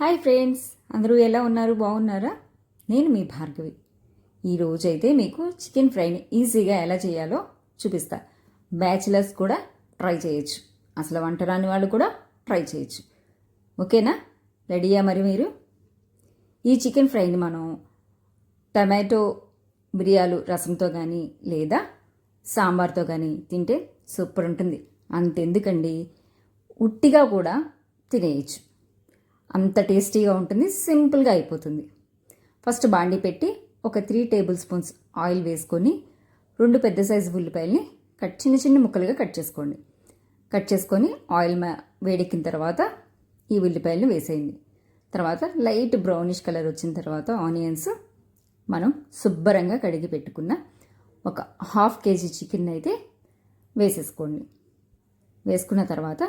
Hi friends అందరూ ఎలా ఉన్నారు? బాగున్నారా? నేను మీ భార్గవి. ఈరోజైతే మీకు చికెన్ ఫ్రైని ఈజీగా ఎలా చేయాలో చూపిస్తా. బ్యాచిలర్స్ కూడా ట్రై చేయొచ్చు. అసలు వంట రాని వాళ్ళు కూడా ట్రై చేయొచ్చు. ఓకేనా? రెడీయా మరి మీరు? ఈ చికెన్ ఫ్రైని మనం టమాటో బిర్యాలు రసంతో కానీ లేదా సాంబార్తో కానీ తింటే సూపర్ ఉంటుంది. అంతెందుకండి? ఉట్టిగా కూడా తినేయచ్చు. అంత టేస్టీగా ఉంటుంది సింపుల్గా అయిపోతుంది. ఫస్ట్ బాండి పెట్టి ఒక త్రీ టేబుల్ స్పూన్స్ ఆయిల్ వేసుకొని రెండు పెద్ద సైజు ఉల్లిపాయల్ని కట్ చిన్న చిన్న ముక్కలుగా కట్ చేసుకోండి. కట్ చేసుకొని ఆయిల్ వేడెక్కిన తర్వాత ఈ ఉల్లిపాయలను వేసేయండి. తర్వాత లైట్ బ్రౌనిష్ కలర్ వచ్చిన తర్వాత ఆనియన్స్ మనం శుభ్రంగా కడిగి పెట్టుకున్న ఒక హాఫ్ కేజీ చికెన్ అయితే వేసేసుకోండి. వేసుకున్న తర్వాత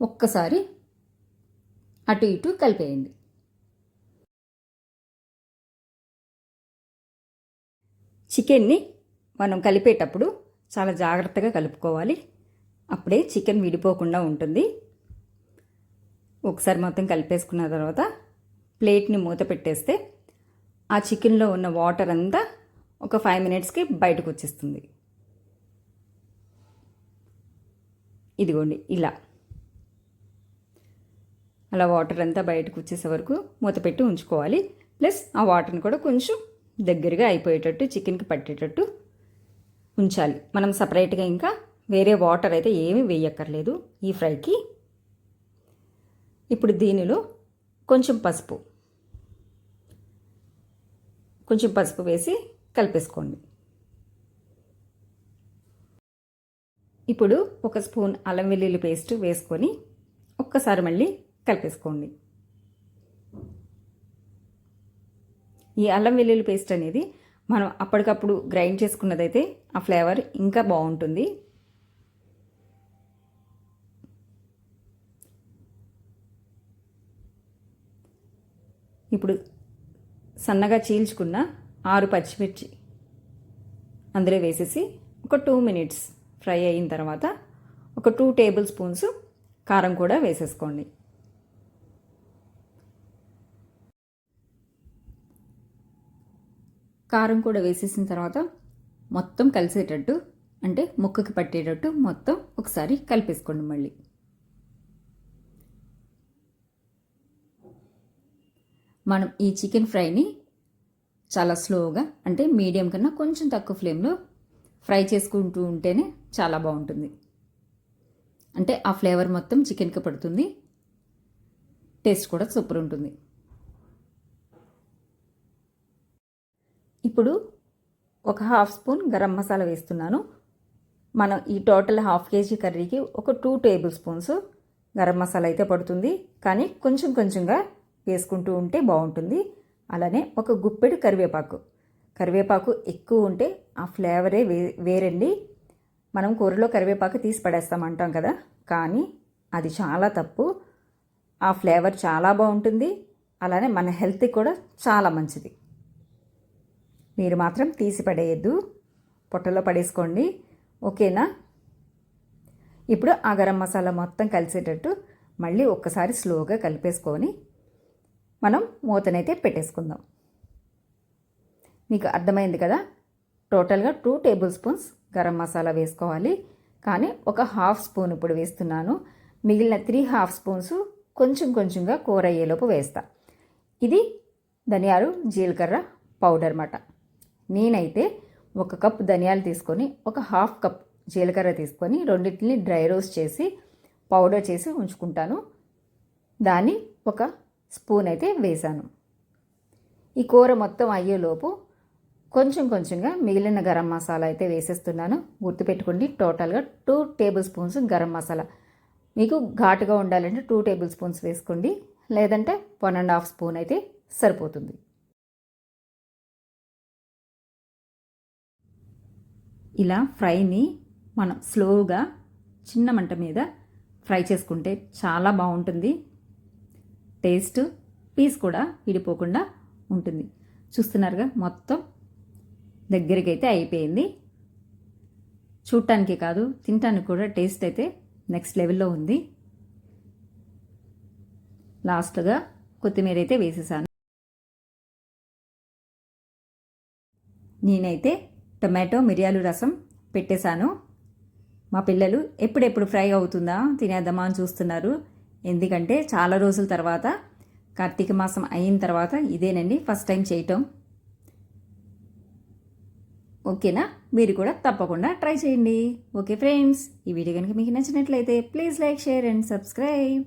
ఒక్కసారి అటు ఇటు కలిపేయండి. చికెన్ని మనం కలిపేటప్పుడు చాలా జాగ్రత్తగా కలుపుకోవాలి. అప్పుడే చికెన్ విడిపోకుండా ఉంటుంది. ఒకసారి మొత్తం కలిపేసుకున్న తర్వాత ప్లేట్ని మూత పెట్టేస్తే ఆ చికెన్లో ఉన్న వాటర్ అంతా ఒక ఫైవ్ మినిట్స్కి బయటకు వచ్చేస్తుంది. ఇదిగోండి ఇలా. అలా వాటర్ అంతా బయటకు వచ్చేసే వరకు మూత పెట్టి ఉంచుకోవాలి. ప్లస్ ఆ వాటర్ని కూడా కొంచెం దగ్గరగా అయిపోయేటట్టు చికెన్కి పట్టేటట్టు ఉంచాలి. మనం సపరేట్గా ఇంకా వేరే వాటర్ అయితే ఏమీ వేయక్కర్లేదు ఈ ఫ్రైకి. ఇప్పుడు దీనిలో కొంచెం పసుపు కొంచెం పసుపు వేసి కలిపేసుకోండి. ఇప్పుడు ఒక స్పూన్ అల్లం వెల్లుల్లి పేస్ట్ వేసుకొని ఒక్కసారి మళ్ళీ కలిపేసుకోండి. ఈ అల్లం వెల్లుల్లి పేస్ట్ అనేది మనం అప్పటికప్పుడు గ్రైండ్ చేసుకున్నదైతే ఆ ఫ్లేవర్ ఇంకా బాగుంటుంది. ఇప్పుడు సన్నగా చీల్చుకున్న ఆరు పచ్చిమిర్చి అందులో వేసేసి ఒక టూ మినిట్స్ ఫ్రై అయిన తర్వాత ఒక టూ టేబుల్ స్పూన్స్ కారం కూడా వేసేసుకోండి. కారం కూడా వేసేసిన తర్వాత మొత్తం కలిసేటట్టు అంటే ముక్కకి పట్టేటట్టు మొత్తం ఒకసారి కలిపేసుకోండి మళ్ళీ. మనం ఈ చికెన్ ఫ్రైని చాలా స్లోగా అంటే మీడియం కన్నా కొంచెం తక్కువ ఫ్లేమ్లో ఫ్రై చేసుకుంటూ ఉంటేనే చాలా బాగుంటుంది. అంటే ఆ ఫ్లేవర్ మొత్తం చికెన్కి పడుతుంది. టేస్ట్ కూడా సూపర్ ఉంటుంది. ఇప్పుడు ఒక హాఫ్ స్పూన్ గరం మసాలా వేస్తున్నాను. మనం ఈ టోటల్ హాఫ్ కేజీ కర్రీకి ఒక two tablespoons garam masala అయితే పడుతుంది. కానీ కొంచెం కొంచెంగా వేసుకుంటూ ఉంటే బాగుంటుంది. అలానే ఒక గుప్పెడు కరివేపాకు. కరివేపాకు ఎక్కువ ఉంటే ఆ ఫ్లేవరే వే వేరండి. మనం కూరలో కరివేపాకు తీసి పడేస్తామంటాం కదా. కానీ అది చాలా తప్పు. ఆ ఫ్లేవర్ చాలా బాగుంటుంది. అలానే మన హెల్త్కి కూడా చాలా మంచిది. మీరు మాత్రం తీసి పడేయద్దు పొట్టలో పడేసుకోండి. ఓకేనా? ఇప్పుడు ఆ గరం మసాలా మొత్తం కలిసేటట్టు మళ్ళీ ఒక్కసారి స్లోగా కలిపేసుకొని మనం మూతనైతే పెట్టేసుకుందాం. మీకు అర్థమైంది కదా? టోటల్గా two tablespoons garam masala వేసుకోవాలి. కానీ ఒక హాఫ్ స్పూన్ ఇప్పుడు వేస్తున్నాను. మిగిలిన త్రీ హాఫ్ స్పూన్స్ కొంచెం కొంచెంగా కూర అయ్యేలోపు వేస్తా. ఇది ధనియాలు జీలకర్ర పౌడర్ మాట. నేనైతే ఒక కప్ ధనియాలు తీసుకొని ఒక హాఫ్ కప్ జీలకర్ర తీసుకొని రెండింటిని డ్రై రోస్ట్ చేసి పౌడర్ చేసి ఉంచుకుంటాను. దాన్ని ఒక స్పూన్ అయితే వేశాను ఈ కూర మొత్తం అయ్యేలోపు కొంచెం కొంచెంగా మిగిలిన గరం మసాలా అయితే వేసేస్తున్నాను. గుర్తుపెట్టుకోండి టోటల్గా two tablespoons garam masala. మీకు ఘాటుగా ఉండాలంటే టూ టేబుల్ స్పూన్స్ వేసుకోండి లేదంటే వన్ అండ్ హాఫ్ స్పూన్ అయితే సరిపోతుంది. ఇలా ఫ్రైని మనం స్లోగా చిన్న మంట మీద ఫ్రై చేసుకుంటే చాలా బాగుంటుంది. టేస్ట్ పీస్ కూడా విడిపోకుండా ఉంటుంది. చూస్తున్నారుగా మొత్తం దగ్గరికి అయితే అయిపోయింది. చూడటానికి కాదు తినటానికి కూడా టేస్ట్ అయితే నెక్స్ట్ లెవెల్లో ఉంది. లాస్ట్గా కొత్తిమీర అయితే వేసేసాను. నేనైతే టొమాటో మిరియాలు రసం పెట్టేశాను. మా పిల్లలు ఎప్పుడెప్పుడు ఫ్రై అవుతుందా తినేద్దామా అని చూస్తున్నారు. ఎందుకంటే చాలా రోజుల తర్వాత కార్తీక మాసం అయిన తర్వాత ఇదేనండి ఫస్ట్ టైం చేయటం. ఓకేనా? మీరు కూడా తప్పకుండా ట్రై చేయండి. ఓకే ఫ్రెండ్స్ ఈ వీడియో కనుక మీకు నచ్చినట్లయితే please like share and subscribe.